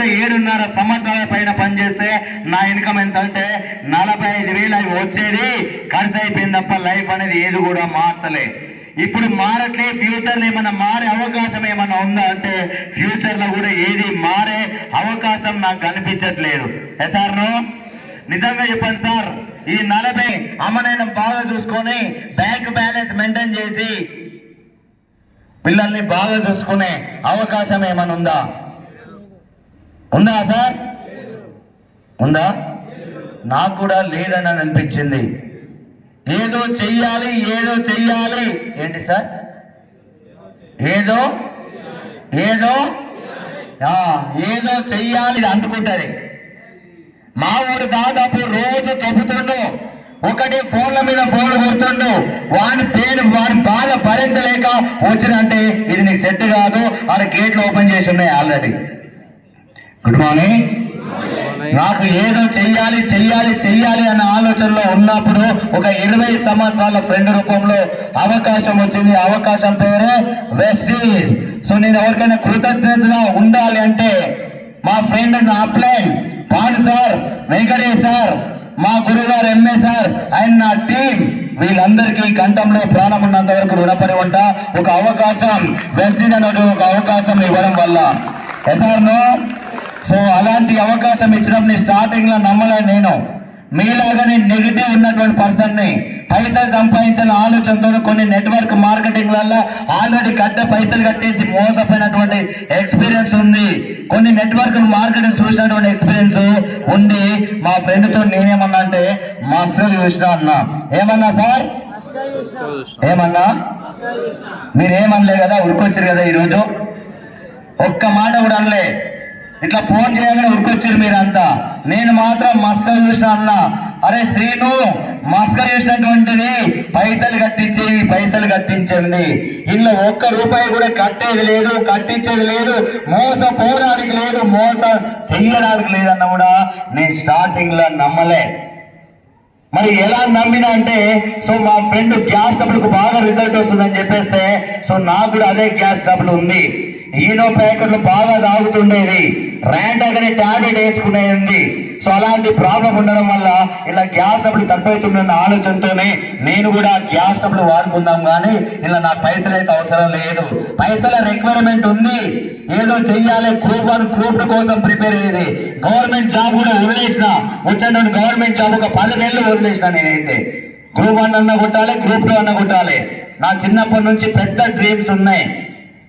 కూడా ఏడున్నర సంవత్సరాల పైన పనిచేస్తే నా ఇన్కమ్ ఎంత అంటే నలభై ఐదు వేలు అవి వచ్చేది. ఖర్చు అయిపోయింది తప్ప లైఫ్ అనేది ఏది కూడా మార్చలే ఇప్పుడు మారట్లే ఫ్యూచర్లో ఏమైనా ఏమన్నా మారే అవకాశం ఏమన్నా ఉందా అంటే ఫ్యూచర్లో కూడా ఏది మారే అవకాశం నాకు కనిపించట్లేదు. సార్ నిజంగా చెప్పండి సార్ ఈ నలభై అమ్మనైనా బాగా చూసుకొని బ్యాంక్ బ్యాలెన్స్ మెయింటైన్ చేసి పిల్లల్ని బాగా చూసుకునే అవకాశం ఏమైనా ఉందా? ఉందా సార్? ఉందా? నాకు కూడా లేదని అనిపించింది. ఏదో చెయ్యాలి ఏదో చెయ్యాలి. ఏంటి సార్? ఏదో? ఏదో? ఏదో చెయ్యాలి ఇది అంటుకుంటది. మా ఊరు దాదాపు రోజు తప్పుతుండు ఒకటి ఫోన్ల మీద ఫోన్లు కొడుతుండు. వాని పేరు వాని బాధ భరించలేక వచ్చినంటే ఇది నీకు సెట్ కాదు. ఆడ గేట్లు ఓపెన్ చేసి ఉన్నాయి ఆల్రెడీ. గుడ్ మార్నింగ్ నాకు ఏదో చెయ్యాలి చెయ్యాలి చెయ్యాలి అన్న ఆలోచనలో ఉన్నప్పుడు ఒక ఇరవై సంవత్సరాల ఫ్రెండ్ రూపంలో అవకాశం వచ్చింది. అవకాశం పేరే వెస్టీజ్. సో నేను ఎవరికైనా కృతజ్ఞతగా ఉండాలి అంటే మా ఫ్రెండ్ నా అప్లైన్ పాండు సార్ వెంకటేష్ సార్ మా గురుగారు ఎంఏ సార్ అండ్ నా టీం. వీళ్ళందరికీ కంఠంలో ప్రాణం ఉన్నంత వరకు రుణపడి ఉంటా. ఒక అవకాశం వెస్టీజ్ అన్నట్టు ఒక అవకాశం ఇవ్వడం వల్ల. ఎసార్ నో? సో అలాంటి అవకాశం ఇచ్చినప్పుడు స్టార్టింగ్లో నమ్మలే నేను. మీలాగానే నెగిటివ్ ఉన్నటువంటి పర్సన్ని పైసలు సంపాదించాలని ఆలోచనతో కొన్ని నెట్వర్క్ మార్కెటింగ్ వల్ల ఆల్రెడీ కట్ట పైసలు కట్టేసి మోసపోయినటువంటి ఎక్స్పీరియన్స్ ఉంది. కొన్ని నెట్వర్క్ మార్కెటింగ్ చూసినటువంటి ఎక్స్పీరియన్స్ ఉంది. మా ఫ్రెండ్తో నేనేమన్నా అంటే మాస్టర్ చూసిన అన్నా. ఏమన్నా సార్? ఏమన్నా? మీరేమనలే కదా ఉరికొచ్చారు కదా ఈరోజు? ఒక్క మాట కూడా అనలే. ఇట్లా ఫోన్ చేయగానే ఉరికొచ్చారు మీరంతా. నేను మాత్రం మస్క చూసిన అన్న. అరే శ్రీను మస్క చూసినటువంటిది. పైసలు కట్టించేవి పైసలు కట్టించింది ఇందులో ఒక్క రూపాయి కూడా కట్టేది లేదు కట్టించేది లేదు మోసపోవడానికి లేదు మోస చెయ్యడానికి లేదన్న కూడా నేను స్టార్టింగ్లో నమ్మలే. మరి ఎలా నమ్మినా అంటే సో మా ఫ్రెండ్ గ్యాస్ డబ్బులకు బాగా రిజల్ట్ వస్తుందని చెప్పేస్తే సో నాకు కూడా అదే గ్యాస్ డబ్బులు ఉంది. ఈనో ప్యాకెట్లు బాగా తాగుతుండేది. ర్యాండగానే టాబ్లెట్ వేసుకునేది ఉంది. సో అలాంటి ప్రాబ్లం ఉండడం వల్ల ఇలా గ్యాస్ డబ్బులు తక్కువైతుందన్న ఆలోచనతోనే నేను కూడా గ్యాస్ డబ్బులు వాడుకుందాం కానీ ఇలా నాకు పైసలు అయితే అవసరం లేదు. పైసల రిక్వైర్మెంట్ ఉంది. ఏదో చెయ్యాలి గ్రూప్ వన్ గ్రూప్ టూ కోసం ప్రిపేర్ అయ్యేది. గవర్నమెంట్ జాబ్ కూడా వదిలేసిన. వచ్చాను గవర్నమెంట్ జాబ్ ఒక పది నెలలు వదిలేసిన నేనైతే. గ్రూప్ వన్ అన్న కొట్టాలి గ్రూప్ టూ అన్న కొట్టాలి. నా చిన్నప్పటి నుంచి పెద్ద డ్రీమ్స్ ఉన్నాయి.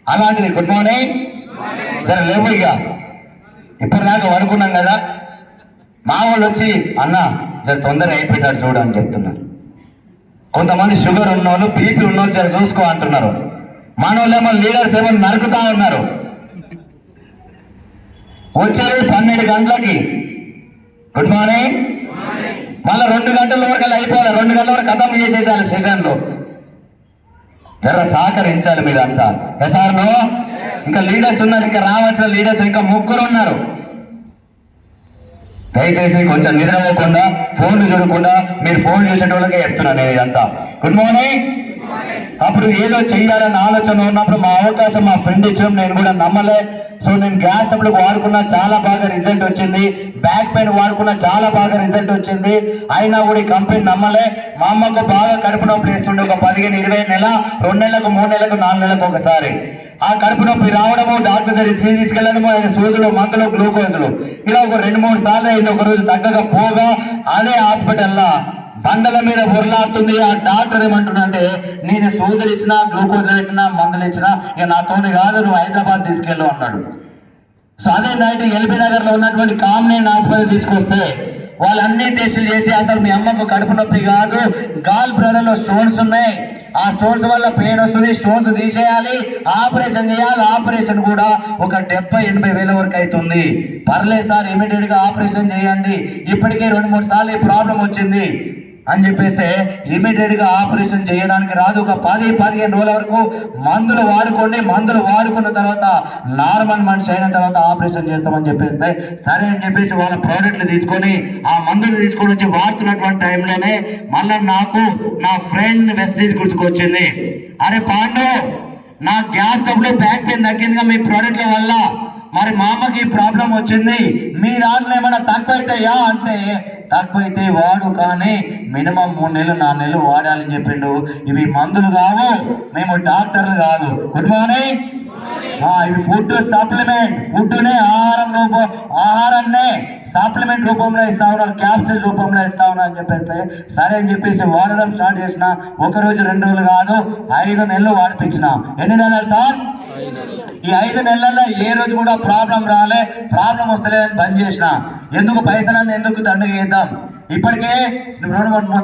అలాంటిది గుడ్ మార్నింగ్ సరే లేవు ఇక ఇప్పటిదాకా పడుకున్నాం కదా. మా వాళ్ళు వచ్చి అన్న జర తొందరగా అయిపోయాడు చూడు అని చెప్తున్నారు. కొంతమంది షుగర్ ఉన్నోళ్ళు బీపీ ఉన్నోళ్ళు జర చూసుకో అంటున్నారు. మన వాళ్ళేమో లీడర్స్ ఏమో నరుకుతా ఉన్నారు. వచ్చేది పన్నెండు గంటలకి. గుడ్ మార్నింగ్ మళ్ళీ రెండు గంటల వరకు అయిపోవాలి. రెండు గంటల వరకు కథం చేసేసాలి సెషన్లో జర సహకరించాలి మీరంతా. ఎసార్నో ఇంకా లీడర్స్ ఉన్నారు ఇంకా రావాల్సిన లీడర్స్ ఇంకా ముగ్గురు ఉన్నారు. దయచేసి కొంచెం నిద్రపోకుండా ఫోన్లు చూడకుండా మీరు ఫోన్ చూసేటోళ్ళకే చెప్తున్నాను నేను ఇదంతా. గుడ్ మార్నింగ్ అప్పుడు ఏదో చెయ్యాలన్న ఆలోచన ఉన్నప్పుడు మా అవకాశం మా ఫ్రెండ్ ఇచ్చడం నేను కూడా నమ్మలే. సో నేను గ్యాస్ అప్పుడు వాడుకున్నా చాలా బాగా రిజల్ట్ వచ్చింది. బ్యాక్ పెయిన్ వాడుకున్నా చాలా బాగా రిజల్ట్ వచ్చింది. అయినా కూడా ఈ కంపెనీ నమ్మలే. మా అమ్మకు బాగా కడుపు నొప్పి వేస్తుండే ఒక పదిహేను ఇరవై నెల రెండు నెలలకు మూడు నెలలకు నాలుగు నెలలకు ఒకసారి. ఆ కడుపు నొప్పి రావడము డాక్టర్ దగ్గర తీసుకెళ్ళడము ఆయన సూదులు మందులు గ్లూకోజులు. ఇలా ఒక రెండు మూడు సార్లు అయింది. ఒక రోజు తగ్గక పోగా అదే హాస్పిటల్లో. బండల మీద బొర్లాడుతుంది ఆ డాక్టర్ ఏమంటున్నాడంటే నేను సోదరు ఇచ్చినా గ్లూకోజ్ పెట్టినా మందులు ఇచ్చినా ఇక నాతోని కాదు నువ్వు హైదరాబాద్ తీసుకెళ్ళు అన్నాడు. సో అదే నైట్ ఎల్బీ నగర్లో ఉన్నటువంటి కామ్నేన్ హాస్పిటల్ తీసుకొస్తే వాళ్ళు అన్ని టెస్టులు చేసి అసలు మీ అమ్మకు కడుపు నొప్పి కాదు గాల్ బ్రదర్లో స్టోన్స్ ఉన్నాయి. ఆ స్టోన్స్ వల్ల పెయిన్ వస్తుంది స్టోన్స్ తీసేయాలి ఆపరేషన్ చేయాలి ఆపరేషన్ కూడా ఒక డెబ్బై ఎనభై వేల వరకు అవుతుంది. పర్లేదు సార్ ఇమీడియట్గా ఆపరేషన్ చేయండి. ఇప్పటికే రెండు మూడు సార్లు ఈ ప్రాబ్లం వచ్చింది. అని చెప్పేస్తే ఇమీడియట్గా ఆపరేషన్ చేయడానికి రాదు. ఒక పది పదిహేను రోజుల వరకు మందులు వాడుకోండి. మందులు వాడుకున్న తర్వాత నార్మల్ మనిషి అయిన తర్వాత ఆపరేషన్ చేస్తామని చెప్పేస్తే సరే అని చెప్పేసి వాళ్ళ ప్రోడక్ట్లు తీసుకొని ఆ మందులు తీసుకొని వచ్చి వాడుతున్నటువంటి టైంలోనే మళ్ళీ నాకు నా ఫ్రెండ్ వెస్టేజ్ గుర్తుకొచ్చింది. అరే పాండు నా గ్యాస్ డబ్బులు బ్యాక్ పెయిన్ తగ్గిందిగా మీ ప్రోడక్ట్ల వల్ల. మరి మా అమ్మకి ప్రాబ్లం వచ్చింది. మీ దాంట్లో ఏమైనా తక్కువ అంటే తక్కువైతే వాడు కానీ మినిమం మూడు నెలలు నాలుగు నెలలు వాడాలని చెప్పిండు. ఇవి మందులు కావు మేము డాక్టర్లు కాదు. గుడ్ మార్నింగ్ ఇవి ఫుడ్ సప్లిమెంట్. ఫుడ్నే ఆహారం రూపం ఆహారాన్నే సప్లిమెంట్ రూపంలో ఇస్తా ఉన్నారు క్యాప్సిల్ రూపంలో ఇస్తా ఉన్నారు అని చెప్పేస్తే సరే అని చెప్పేసి వాడడం స్టార్ట్ చేసిన ఒక రోజు రెండు రోజులు కాదు ఐదు నెలలు వాడిపించిన. ఎన్ని నెలలు సార్? ఈ ఐదు నెలల్లో ఏ రోజు కూడా ప్రాబ్లం రాలే ప్రాబ్లం వస్తలేదని బంద్ చేసిన. ఎందుకు పైసలన్నీ ఎందుకు దండగ చేద్దాం? ఇప్పటికే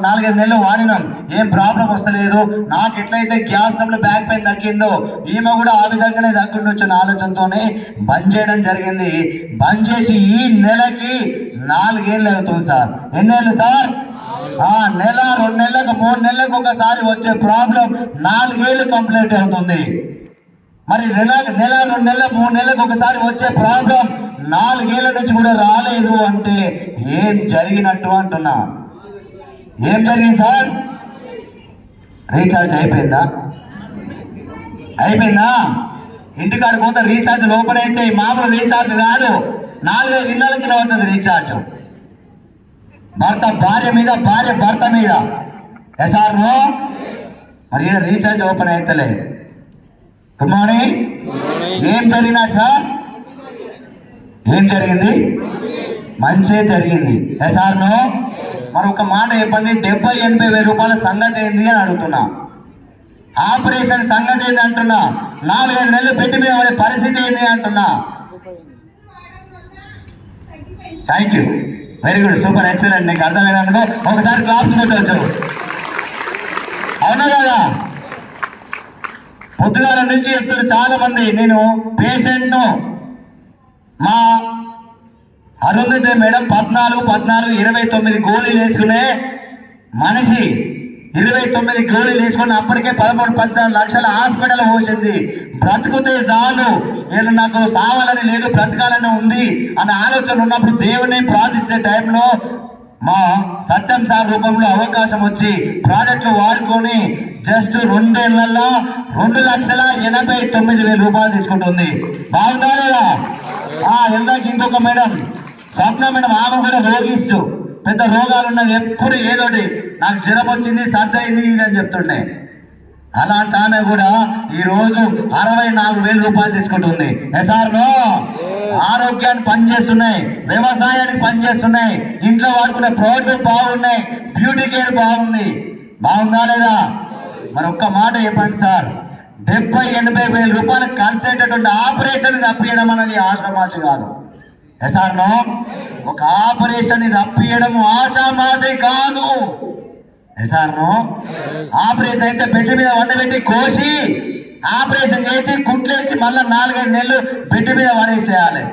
నాలుగైదు నెలలు వాడినాం. ఏం ప్రాబ్లం వస్తలేదు. నాకు ఎట్లయితే గ్యాస్ ట్రబుల్ బ్యాక్ పెయిన్ తగ్గిందో ఈమె కూడా ఆ విధంగానే తగ్గుండొచ్చు ఆలోచనతోనే బంద్ చేయడం జరిగింది. బంద్ చేసి ఈ నెలకి నాలుగేళ్ళు అవుతుంది సార్. ఎన్నేళ్ళు సార్? ఆ నెల రెండు నెలలకు మూడు నెలలకు ఒకసారి వచ్చే ప్రాబ్లం నాలుగేళ్ళు కంప్లీట్ అవుతుంది. మరి నెల నెల రెండు నెలల మూడు నెలలకు ఒకసారి వచ్చే ప్రాబ్లం నాలుగేళ్ళ నుంచి కూడా రాలేదు అంటే ఏం జరిగినట్టు అంటున్నా. ఏం జరిగింది సార్? రీఛార్జ్ అయిపోయిందా? అయిపోయిందా? ఇంటికాడ కొంత రీఛార్జ్ లోపల అయితే మామూలు రీఛార్జ్ కాదు. నాలుగైదు ఇళ్ళకి పడుతుంది రీఛార్జ్. భర్త భార్య మీద భార్య భర్త మీద. ఎస్ఆర్ మరి రీఛార్జ్ ఓపెన్ అవుతలే గుడ్ మార్నింగ్ ఏం జరిగినా సార్? ఏం జరిగింది? మంచే జరిగింది. ఎస్ఆర్ నో మరి ఒక మాట చెప్పండి. డెబ్బై ఎనభై వేల రూపాయల సంగతి ఏంది అని అడుగుతున్నా. ఆపరేషన్ సంగతి ఏంది అంటున్నా. నాలుగైదు నెలలు పెట్టి మీద పడే పరిస్థితి ఏంది అంటున్నా. Thank you very good super excellent నీకు అర్థమైనందుకు ఒకసారి క్లాప్స్ కొట్టవచ్చు అవునా కదా? పొద్దుగాల నుంచి చెప్తారు చాలా మంది నేను పేషెంట్ను మా అరుంధతి మేడం పద్నాలుగు పద్నాలుగు ఇరవై తొమ్మిది గోళీలు వేసుకునే మనిషి. ఇరవై తొమ్మిది గోళీలు వేసుకుని అప్పటికే పదమూడు పద్నాలుగు లక్షల హాస్పిటల్ పోసింది. బ్రతుకుతే చాలు. నేను నాకు సావాలని లేదు బ్రతకాలని ఉంది అనే ఆలోచన ఉన్నప్పుడు దేవుణ్ణి ప్రార్థిస్తే టైంలో మా సత్యం సార్ రూపంలో అవకాశం వచ్చి ప్రోడక్ట్లు వాడుకొని జస్ట్ రెండేళ్ళలో రెండు లక్షల ఎనభై తొమ్మిది వేల రూపాయలు తీసుకుంటుంది. బాగుందా లేదా ఇందాక ఇంకొక మేడం. స్వప్న మేడం ఆమె కూడా రోగిస్తూ పెద్ద రోగాలు ఉన్నది ఎప్పుడు ఏదోటి నాకు జ్వరం వచ్చింది సర్ది ఇది అని చెప్తుండే. అలాంటి ఆమె కూడా ఈరోజు అరవై నాలుగు వేల రూపాయలు తీసుకుంటుంది. Sir no? ఆరోగ్యాన్ని పనిచేస్తున్నాయి వ్యవసాయానికి పనిచేస్తున్నాయి ఇంట్లో వాడుకునే ప్రోడక్ట్లు బాగున్నాయి బ్యూటీ కేర్ బాగుంది. బాగుందా లేదా? మరి ఒక్క మాట చెప్పండి సార్. డెబ్బై ఎనభై వేల రూపాయలు ఖర్చు అయ్యేటటువంటి ఆపరేషన్ తప్పియడం అనేది ఆషామాషి కాదు. ఎస్ఆర్ నో ఒక ఆపరేషన్ తప్పియడం ఆషామాషి కాదు. ఎస్ఆర్ను ఆపరేషన్ అయితే బెడ్ మీద వండబెట్టి కోసి ఆపరేషన్ చేసి కుట్లేసి మళ్ళీ నాలుగైదు నెలలు బెడ్ మీద పడేసేయాలి.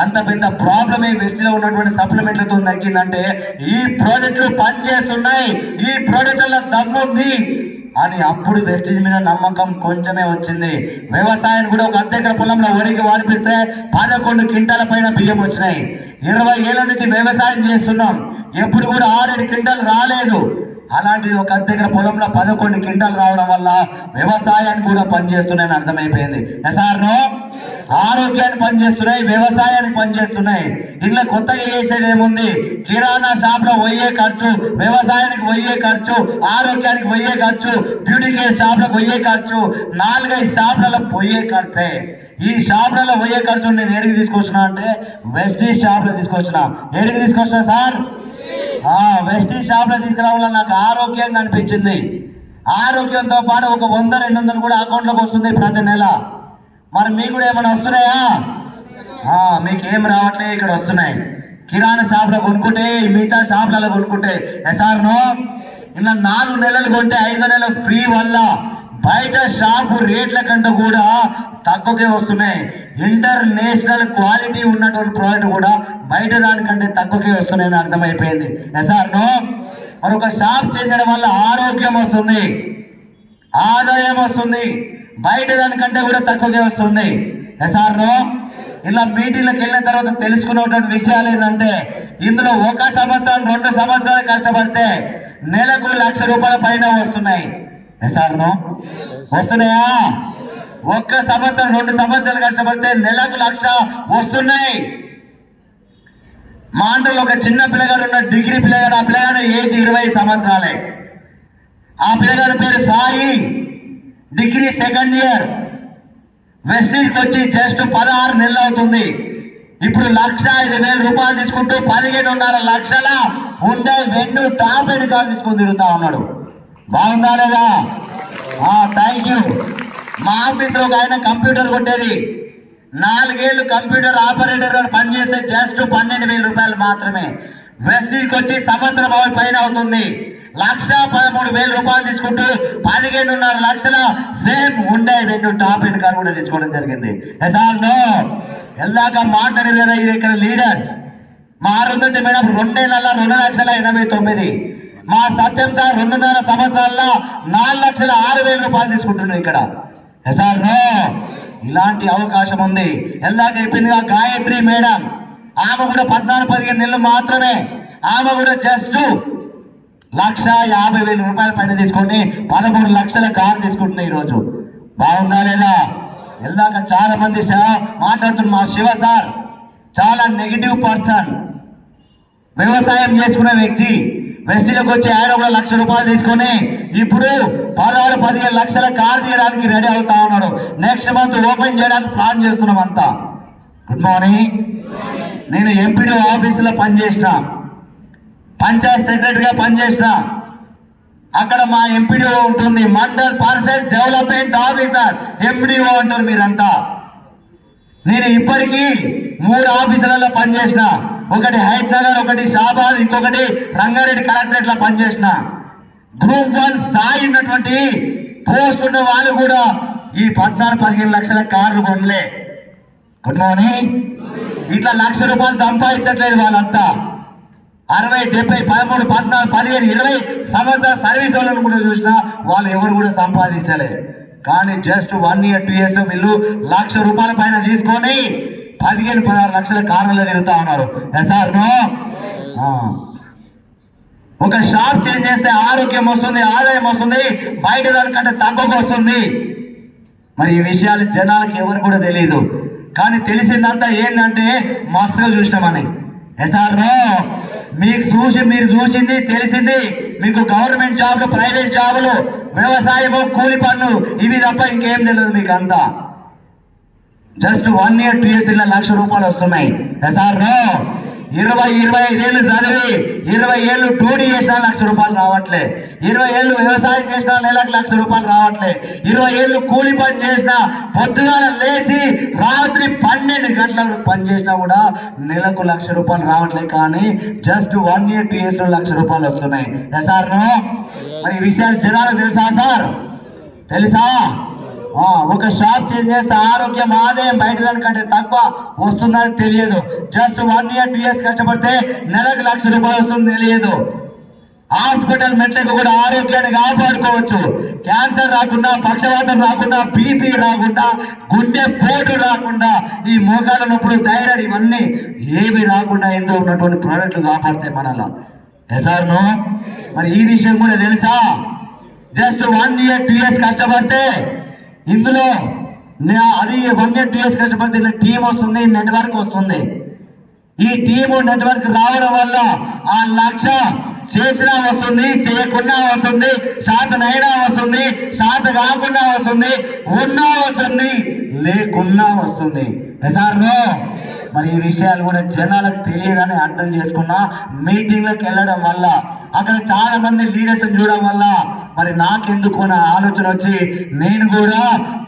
అంత పెద్ద ప్రాబ్లం ఈ వెస్ట్లో ఉన్నటువంటి సప్లిమెంట్లతో తగ్గిందంటే ఈ ప్రాజెక్టులు పనిచేస్తున్నాయి ఈ ప్రాజెక్టుల దమ్ముంది అని అప్పుడు వెస్టేజ్ మీద నమ్మకం కొంచెమే వచ్చింది. వ్యవసాయం కూడా ఒక అద్దెకర పొలంలో వరికి వాడిపిస్తే పదకొండు క్వింటాల పైన బియ్యం వచ్చినాయి. ఇరవై ఏళ్ళ నుంచి వ్యవసాయం చేస్తున్నాం. ఎప్పుడు కూడా ఆరేడు క్వింటాలు రాలేదు. అలాంటిది ఒక దగ్గర పొలంలో పదకొండు క్వింటాలు రావడం వల్ల వ్యవసాయానికి కూడా పనిచేస్తున్నాయని అర్థమైపోయింది. ఎస్ఆర్ను ఆరోగ్యాన్ని పనిచేస్తున్నాయి వ్యవసాయానికి పనిచేస్తున్నాయి. ఇంట్లో కొత్తగా చేసేది ఏముంది? కిరాణా షాప్లో పోయే ఖర్చు వ్యవసాయానికి పోయే ఖర్చు ఆరోగ్యానికి పోయే ఖర్చు బ్యూటీ కేర్ షాప్లో పోయే ఖర్చు నాలుగైదు షాపులలో పోయే ఖర్చే. ఈ షాపులలో పోయే ఖర్చు నేను ఎడికి తీసుకొచ్చిన అంటే వెస్టీ షాప్లో తీసుకొచ్చిన. ఏడికి తీసుకొచ్చిన సార్? వెస్టీ షాప్లో షాప్లో తీసుకురావాల నాకు ఆరోగ్యంగా అనిపించింది. ఆరోగ్యంతో పాటు ఒక వంద రెండు వందలు కూడా అకౌంట్లోకి వస్తుంది ప్రతి నెల. మరి మీకు కూడా ఏమైనా వస్తున్నాయా? మీకు ఏం రావట్లే ఇక్కడ వస్తున్నాయి. కిరాణా షాప్లో కొనుక్కుంటే మిగతా షాప్లలో కొనుక్కుంటే ఎస్ఆర్ను ఇలా నాలుగు నెలలు కొంటే ఐదు నెలలు ఫ్రీ వల్ల బయట షాపు రేట్ల కంటే కూడా తక్కువకే వస్తున్నాయి. ఇంటర్నేషనల్ క్వాలిటీ ఉన్నటువంటి ప్రోడక్ట్ కూడా బయట దానికంటే తక్కువకే వస్తున్నాయని అర్థమైపోయింది. ఎస్ఆర్ను మరొక షాప్ చేయడం వల్ల ఆరోగ్యం వస్తుంది. ఆదాయం వస్తుంది. బయట దానికంటే కూడా తక్కువకే వస్తుంది. ఎస్ఆర్ను ఇలా మీటింగ్లకు వెళ్ళిన తర్వాత తెలుసుకున్నటువంటి విషయాలు ఏంటంటే ఇందులో ఒక సంవత్సరం రెండు సంవత్సరాలు కష్టపడితే నెలకు లక్ష రూపాయల పైన వస్తున్నాయి. ఎస్ఆర్ను? వస్తున్నాయా? ఒక్క సంవత్సరం రెండు సంవత్సరాలు కష్టపడితే నెలకు లక్ష వస్తున్నాయి. మా అంటలో ఒక చిన్న పిల్లగాడు ఉన్న డిగ్రీ పిల్లగాడు ఆ పిల్లగాడు ఏజ్ ఇరవై సంవత్సరాలే. ఆ పిల్లగాడి పేరు సాయి. Degree second year. వెస్టీజ్కి వచ్చి జస్ట్ పదహారు నెలలు అవుతుంది. ఇప్పుడు లక్ష ఐదు వేల రూపాయలు తీసుకుంటూ పదిహేనున్నర లక్షల ఉండే వెన్ను టాప్ ఎండ్ కార్ తీసుకొని తిరుగుతా ఉన్నాడు. బాగుందా లేదా? థ్యాంక్ యూ మా ఆఫీస్లో ఒక ఆయన కంప్యూటర్ కొట్టేది. నాలుగేళ్ళు కంప్యూటర్ ఆపరేటర్గా పనిచేస్తే జస్ట్ పన్నెండు వేల రూపాయలు మాత్రమే. వెస్టీజ్కి వచ్చి సంవత్సరం అవ- పైన అవుతుంది. లక్ష పదమూడు వేల రూపాయలు తీసుకుంటూ పదిహేనున్నర లక్షల సేమ్ ఉండే రెండు టాప్ ఎండ్ కార్ కూడా తీసుకోవడం జరిగింది. ఎసార్లో ఎల్లాక మాట్లాడారు కదా ఇక్కడ లీడర్స్ మా అరుంధతి మేడం రెండేళ్ళ రెండు లక్షల ఎనభై తొమ్మిది. మా సత్యం సార్ రెండున్నర సంవత్సరాల్లో నాలుగు లక్షల ఆరు వేల రూపాయలు తీసుకుంటున్నాడు ఇక్కడ. సార్ ఇలాంటి అవకాశం ఉంది. ఎల్లాక చెప్పిందిగా గాయత్రి మేడం. ఆమె కూడా పద్నాలుగు పదిహేను నెలలు మాత్రమే. ఆమె కూడా జస్ట్ లక్ష యాభై వేల రూపాయల పైన తీసుకొని పదమూడు లక్షల కారు తీసుకుంటున్నాయి ఈరోజు. బాగుందా లేదా? ఎల్లాక చాలా మంది మాట్లాడుతున్న మా శివ సార్ చాలా నెగిటివ్ పర్సన్ వ్యవసాయం చేసుకునే వ్యక్తి. వెస్టీలోకి వచ్చి ఆయన కూడా లక్ష రూపాయలు తీసుకొని ఇప్పుడు పదహారు పదిహేను లక్షల కార్ తీయడానికి రెడీ అవుతా ఉన్నాడు. నెక్స్ట్ మంత్ ఓపెన్ చేయడానికి ప్లాన్ చేస్తున్నాం అంతా. గుడ్ మార్నింగ్ నేను ఎంపీడీ ఆఫీసులో పనిచేసిన. పంచాయత్ సెక్రటరీగా పనిచేసిన. అక్కడ మా ఎంపీడీఓ ఉంటుంది Mandal Parishad development officer MPDO అంటారు మీరంతా. నేను ఇప్పటికీ మూడు ఆఫీసులలో పనిచేసిన. ఒకటి హైదరాబాద్ ఒకటి షాబాద్ ఇంకొకటి రంగారెడ్డి కలెక్టరేట్లో పనిచేసిన గ్రూప్ వన్ స్థాయి ఉన్నటువంటి పోస్ట్ ఉన్న వాళ్ళు కూడా ఈ పద్నాలుగు పదిహేను లక్షల కార్లు కొనలే. గుడ్ మార్నింగ్ ఇట్లా లక్ష రూపాయలు సంపాదించట్లేదు వాళ్ళంతా. అరవై డెబ్బై పదమూడు పద్నాలుగు పదిహేను ఇరవై సంవత్సరాల సర్వీస్ వాళ్ళని కూడా చూసినా వాళ్ళు ఎవరు కూడా సంపాదించలే. కానీ జస్ట్ వన్ ఇయర్ టూ ఇయర్స్లో వీళ్ళు లక్ష రూపాయల పైన తీసుకొని పదిహేను పదహారు లక్షల కార్లలో తిరుగుతా ఉన్నారు. సార్ ఒక షాప్ చేంజ్ చేస్తే ఆరోగ్యం వస్తుంది ఆదాయం వస్తుంది బయట దానికంటే తక్కువకు వస్తుంది. మరి ఈ విషయాలు జనాలకు ఎవరు కూడా తెలియదు కానీ తెలిసిందంతా ఏంటంటే మస్తుగా చూసినామని ఎస్ఆర్ మీకు చూసి మీరు చూసింది తెలిసింది మీకు గవర్నమెంట్ జాబ్లు ప్రైవేట్ జాబులు వ్యవసాయము కూలి పనులు ఇవి తప్ప ఇంకేం తెలియదు మీకు అంతా just one year two years ఇలా లక్ష రూపాయలు వస్తున్నాయి. ఎస్ఆర్ ఇరవై ఇరవై ఐదేళ్ళు చదివి ఇరవై ఏళ్ళు టూడీ చేసినా లక్ష రూపాయలు రావట్లే. ఇరవై ఏళ్ళు వ్యవసాయం చేసినా నెలకు లక్ష రూపాయలు రావట్లే. ఇరవై ఏళ్ళు కూలి పని చేసినా పొద్దుగాల లేచి రాత్రి పన్నెండు గంటల పని చేసినా కూడా నెలకు లక్ష రూపాయలు రావట్లే కానీ జస్ట్ వన్ ఇయర్ టూ ఇయర్స్లో లక్ష రూపాయలు వస్తున్నాయి. సార్ మరి ఈ విషయాలు జనాలకు తెలుసా సార్? తెలుసా? ఒక షాప్ చేంజ్ చేస్తే ఆరోగ్యం ఆదాయం బయట దానికంటే తక్కువ వస్తుందని తెలియదు. Just one year two years కష్టపడితే నెలకు లక్ష రూపాయలు వస్తుంది తెలియదు. హాస్పిటల్ మెట్లకు కూడా ఆరోగ్యాన్ని కాపాడుకోవచ్చు. క్యాన్సర్ రాకుండా పక్షవాతం రాకుండా బీపీ రాకుండా గుండె పోటు రాకుండా ఈ మోకాల నొప్పులు థైరాయిడ్ ఇవన్నీ ఏవి రాకుండా ఎంతో ఉన్నటువంటి ప్రోడక్ట్లు కాపాడతాయి మనలా ఎసార్ను మరి ఈ విషయం కూడా తెలుసా? Just one year two years కష్టపడితే ఇందులో అది వన్ ఇయర్ టూ ఇయర్స్ కష్టపడితే టీం వస్తుంది నెట్వర్క్ వస్తుంది. ఈ టీము నెట్వర్క్ రావడం వల్ల ఆ లక్ష చేసినా వస్తుంది చేయకుండా వస్తుంది శాతనైనా వస్తుంది శాత కాకుండా వస్తుంది ఉన్నా వస్తుంది లేకున్నా వస్తుంది. సార్ మరి ఈ విషయాలు కూడా జనాలకు తెలియదని అర్థం చేసుకున్నా మీటింగ్లకు వెళ్ళడం వల్ల అక్కడ చాలా మంది లీడర్స్ చూడడం వల్ల మరి నాకెందుకు అనే ఆలోచన వచ్చి నేను కూడా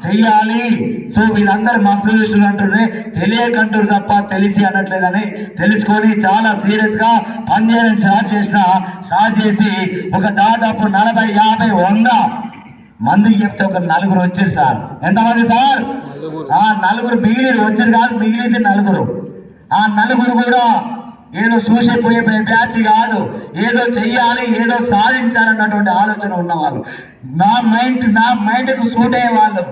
చెయ్యాలి. సో వీళ్ళందరూ మస్తు చూస్తున్నట్టు తెలియకంటారు తప్ప తెలిసి అనట్లేదని తెలుసుకొని చాలా సీరియస్గా పనిచేయడం స్టార్ట్ చేసిన స్టార్ట్ చేసి ఒక దాదాపు నలభై యాభై వంద మందికి చెప్తే ఒక నలుగురు వచ్చారు సార్. ఎంతమంది సార్? ఆ నలుగురు మిగిలిరు. వచ్చారు కాదు మిగిలింది నలుగురు. ఆ నలుగురు కూడా ఏదో చూసిపోయే బ్యాచ్ కాదు ఏదో చెయ్యాలి ఏదో సాధించాలన్నటువంటి ఆలోచన ఉన్నవాళ్ళు. నా మైండ్ నా మైండ్కు సూట్ అయ్యే వాళ్ళు.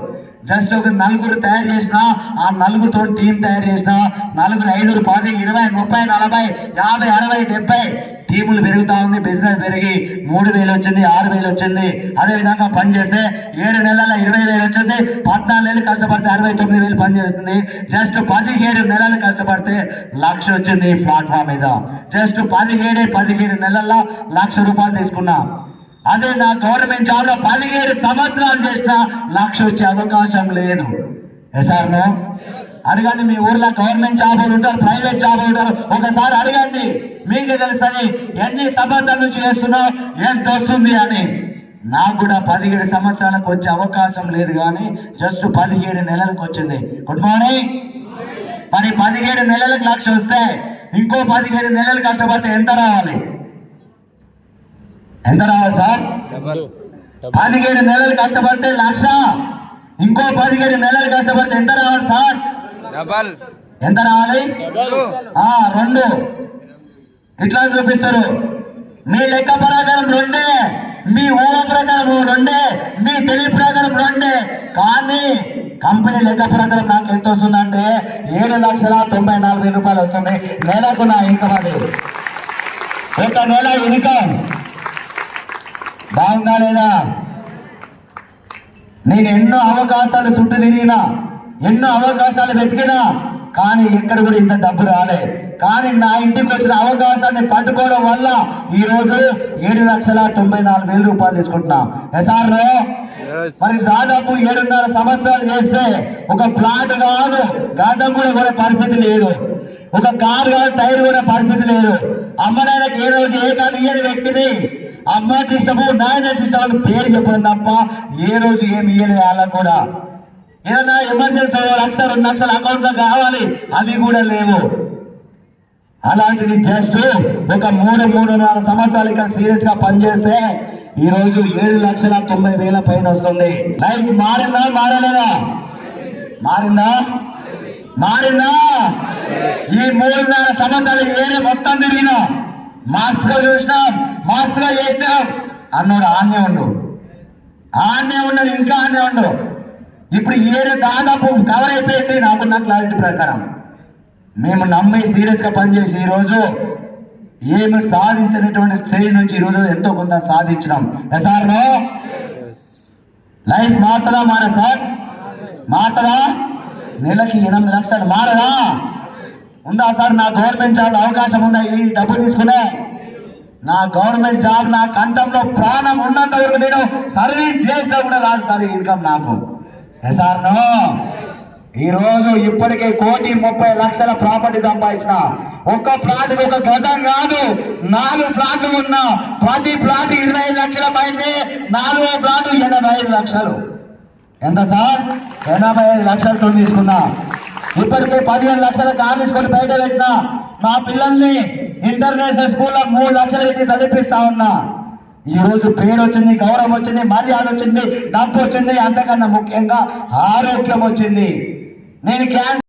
జస్ట్ ఒక నలుగురు తయారు చేసిన ఆ నలుగురితో టీం తయారు చేసిన నలుగురు ఐదుగురు పది ఇరవై ముప్పై నలభై యాభై అరవై డెబ్బై టీములు పెరుగుతా ఉంది బిజినెస్ పెరిగి మూడు వేలు వచ్చింది ఆరు వేలు వచ్చింది. అదే విధంగా పని చేస్తే ఏడు నెలల ఇరవై వేలు వచ్చింది పద్నాలుగు నెలలు కష్టపడితే అరవై తొమ్మిది వేలు పని చేస్తుంది. జస్ట్ పదిహేడు నెలలు కష్టపడితే లక్ష వచ్చింది ఈ ప్లాట్ఫామ్ మీద. జస్ట్ పదిహేడే పదిహేడు నెలల్లో లక్ష రూపాయలు తీసుకున్నా. అదే నా గవర్నమెంట్ జాబ్లో పదిహేడు సంవత్సరాలు చేసిన లక్ష వచ్చే అవకాశం లేదు. సార్ అడగండి మీ ఊర్లో గవర్నమెంట్ జాబులు ఉంటారు ప్రైవేట్ జాబులు ఉంటారు. ఒకసారి అడగండి. మీకే తెలుస్తుంది ఎన్ని సంవత్సరాల నుంచి చేస్తున్నావు ఎంత వస్తుంది అని. నాకు కూడా పదిహేడు సంవత్సరాలకు వచ్చే అవకాశం లేదు కానీ జస్ట్ పదిహేడు నెలలకు వచ్చింది. గుడ్ మార్నింగ్ మరి పదిహేడు నెలలకు లక్ష వస్తే ఇంకో పదిహేడు నెలలు కష్టపడితే ఎంత రావాలి? ఎంత రావాలి సార్? పదిహేడు నెలలు కష్టపడితే లక్ష. ఇంకో పదిహేడు నెలలు కష్టపడితే ఎంత రావాలి సార్? ఎంత రావాలి? ఆ రెండు. ఇట్లా చూపిస్తారు. మీ లెక్క ప్రకారం రెండే మీ ఊహ ప్రకారం రెండే మీ తెలివి ప్రకారం రెండే. కానీ కంపెనీ లెక్క ప్రకారం నాకు ఎంత వస్తుందంటే ఏడు లక్షల తొంభై నాలుగు వేల రూపాయలు వస్తుంది. నెలకు నా ఇన్కమ్ అది. ఒక నెల ఇన్కమ్. బాగుందా లేదా? నేను ఎన్నో అవకాశాలు చుట్టూ తిరిగినా ఎన్నో అవకాశాలు వెతికినా కానీ ఎక్కడ కూడా ఇంత డబ్బు రాలే. కానీ నా ఇంటికి వచ్చిన అవకాశాన్ని పట్టుకోవడం వల్ల ఈ రోజు ఏడు లక్షల తొంభై నాలుగు వేల రూపాయలు తీసుకుంటున్నా. ఎస్ఆర్ ఎస్ మరి దాదాపు ఏడున్నర సంవత్సరాలు చేస్తే ఒక ప్లాట్ కాదు గజం కూడా కొనే పరిస్థితి లేదు. ఒక కారు కాదు టైర్ కొనే పరిస్థితి లేదు. అమ్మడానికి ఏ రోజు ఏ కాదు ఇయ్యని వ్యక్తిని అమ్మకి ఇష్టము నాయనకి ఇష్టము అని పేరు చెప్పడం తప్ప ఏ రోజు ఏమి ఇయ్యలేదు వాళ్ళకు కూడా. ఏదైనా ఎమర్జెన్సీ ఓ లక్ష రెండు లక్షల అకౌంట్లో కావాలి అవి కూడా లేవు. అలాంటిది జస్ట్ ఒక మూడు మూడున్నర సంవత్సరాలు ఇక్కడ సీరియస్గా పనిచేస్తే ఈ రోజు ఏడు లక్షల తొంభై వేల పైన వస్తుంది. లైఫ్ మారిందా మారలేదా? మారిందా? మారిందా? ఈ మూడున్నర సంవత్సరాలు వేరే మొత్తం తిరిగినా మాస్క్గా చూసినాం మాస్క్గా చేసినాం. అన్నోడు ఆన్నే ఉండు. ఆన్నే ఉండడు ఇంకా ఆన్నే ఉండు. ఇప్పుడు ఏరే దాదాపు కవర్ అయిపోయింది. నాకున్న క్లారిటీ ప్రకారం. మేము నమ్మి సీరియస్గా పనిచేసి ఈ రోజు ఏమి సాధించినటువంటి స్టేజ్ నుంచి ఈ రోజు ఎంతో కొంత సాధించినాం. సార్ లైఫ్ మారుతుందా? మారా సార్? మారుతుందా? నెలకి ఎనిమిది లక్షలు మారదా? ఉందా సార్? నా గవర్నమెంట్ జాబ్ అవకాశం ఉందా? ఈ డబ్బు తీసుకునే? నా గవర్నమెంట్ జాబ్ నా కంఠంలో ప్రాణం ఉన్నంత వరకు నేను సర్వీస్ చేసినా కూడా రాదు సార్ ఇన్కమ్ నాకు. సార్ ఈ రోజు ఇప్పటికే కోటి ముప్పై లక్షల ప్రాపర్టీ సంపాదించిన ఒక్క ప్లాట్ ఒక గజం కాదు. నాలుగు ప్లాట్లు ఉన్నా ప్రతి ప్లాట్ ఇరవై ఐదు లక్షల పైనే నాలుగో ప్లాట్ ఎనభై ఐదు లక్షలు. ఎంత సార్? ఎనభై ఐదు లక్షలతో తీసుకున్నా. ఇప్పటికే పదిహేను లక్షల కార్ తీసుకొని బయట పెట్టినా. మా పిల్లల్ని ఇంటర్నేషనల్ స్కూల్లో మూడు లక్షలు పెట్టి చదివిపిస్తా ఉన్నా. ఈ రోజు పేరు వచ్చింది గౌరవం వచ్చింది మర్యాద వచ్చింది డబ్బు వచ్చింది అంతకన్నా ముఖ్యంగా ఆరోగ్యం వచ్చింది. నేను క్యాన్